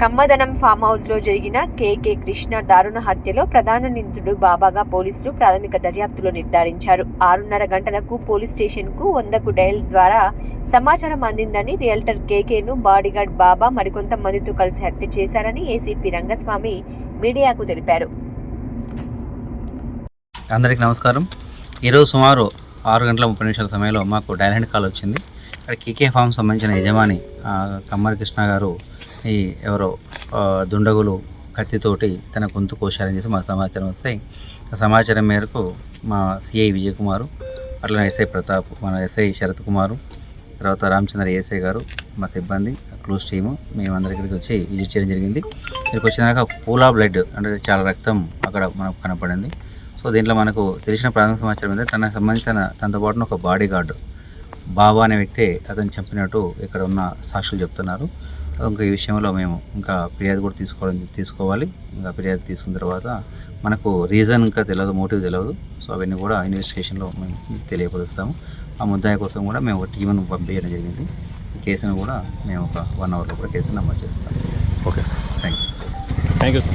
కమ్మదనం form హౌస్లో జరిగిన కేకే కృష్ణ దారుణ హత్యలో ప్రధాన నిందితుడు బాబాగా పోలీసులు ప్రాథమిక దర్యాప్తులో నిర్ధారించారు. ఆరున్నర గంటలకు పోలీస్ స్టేషన్కు వందకు డైల్ ద్వారా సమాచారం అందిందని రియల్టర్ కేకేను బాడీగార్డ్ బాబా మరికొంతమందితో కలిసి హత్య చేశారని ఏసీపీ రంగస్వామి మీడియాకు తెలిపారు. అందరికీ నమస్కారం. ఈరోజు సుమారు ఆరు గంటల ముప్పై నిమిషాల సమయంలో మాకు డైలాండ్ కాల్ వచ్చింది. ఇక్కడ కేకే ఫామ్ సంబంధించిన యజమాని కమ్మర్ కమ్మరి కృష్ణ గారు ఈ ఎవరో దుండగులు కత్తితోటి తన గొంతు కోశారని చేసి మా సమాచారం వస్తే సమాచారం మేరకు మా సిఐ విజయ్ కుమారు అట్లనే ఎస్ఐ ప్రతాప్ మన ఎస్ఐ శరత్ కుమారు తర్వాత రామచంద్ర ఏఎస్ఐ గారు మా సిబ్బంది క్లోజ్ టీము మేమందరి ఇక్కడికి వచ్చి విజిట్ చేయడం జరిగింది. ఇక్కడికి వచ్చినాక పూలా బ్లడ్ అంటే చాలా రక్తం అక్కడ మనకు కనపడింది. సో దీంట్లో మనకు తెలిసిన ప్రాథమిక సమాచారం ఏంటంటే తనకు సంబంధించిన తనతో పాటు ఒక బాడీ గార్డు బాబా అనే వ్యక్తి అతను చంపినట్టు ఇక్కడ ఉన్న సాక్షులు చెప్తున్నారు. ఇంకా ఈ విషయంలో మేము ఇంకా ఫిర్యాదు కూడా తీసుకోవడం తీసుకోవాలి. ఇంకా ఫిర్యాదు తీసుకున్న తర్వాత మనకు రీజన్ ఇంకా తెలియదు మోటివ్ తెలియదు సో అవన్నీ కూడా ఇన్వెస్టిగేషన్లో మేము తెలియపరుస్తాము. ఆ ముద్దాయి కోసం కూడా మేము ఒక టీంను పంపించడం జరిగింది. ఈ కేసును కూడా మేము ఒక వన్ అవర్లో కూడా కేసును నమోదు చేస్తాం okay sir thank you thank you sir